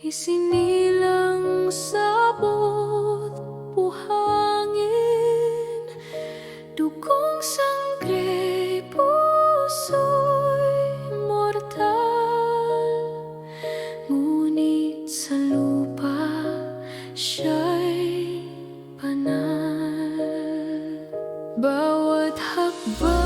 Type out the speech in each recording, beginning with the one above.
Isinilang sabot, buhangin, dugong sangre, puso'y mortal. Ngunit sa lupa, siya'y banal. Bawat hakbang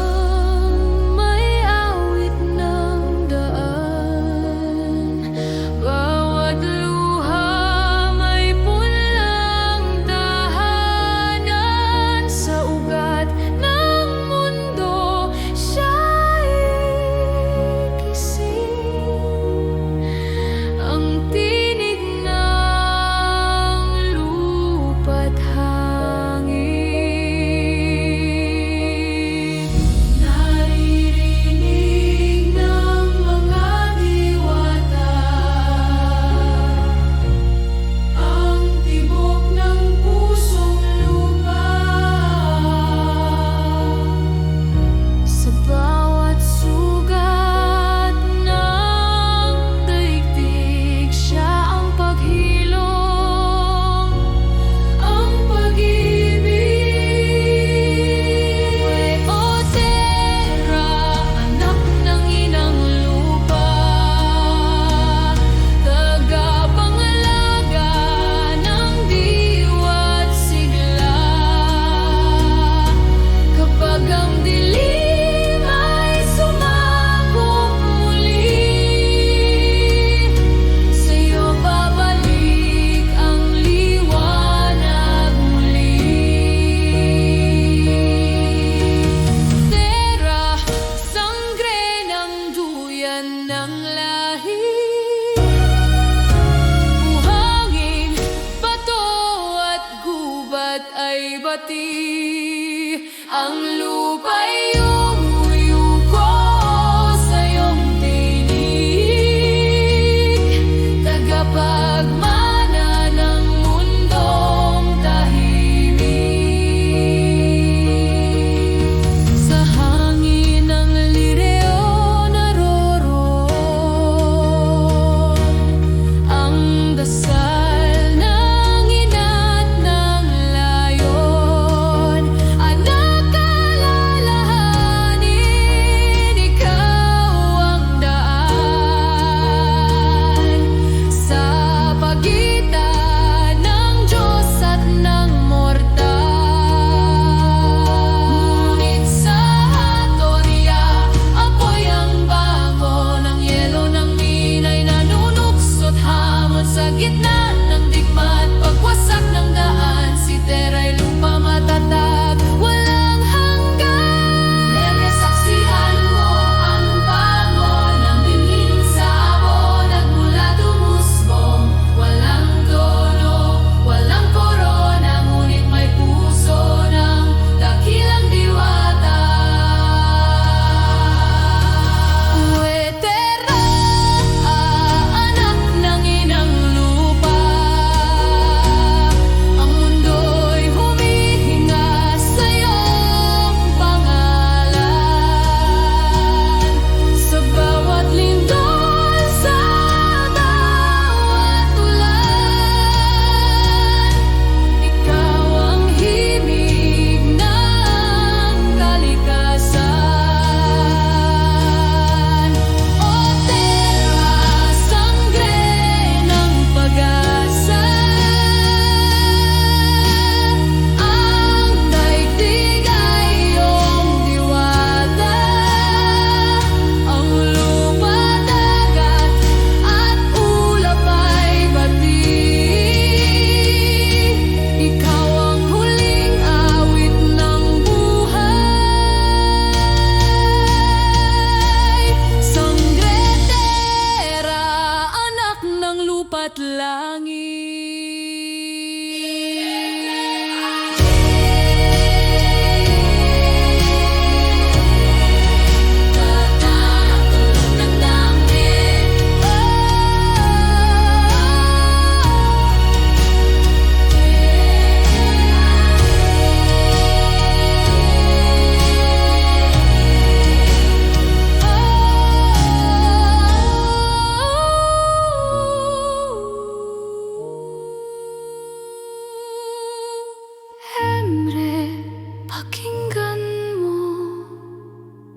pati ang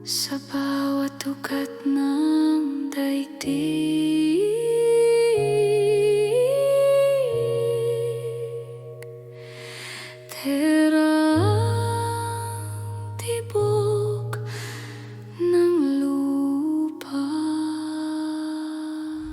Sa bawat ugat ng daigdig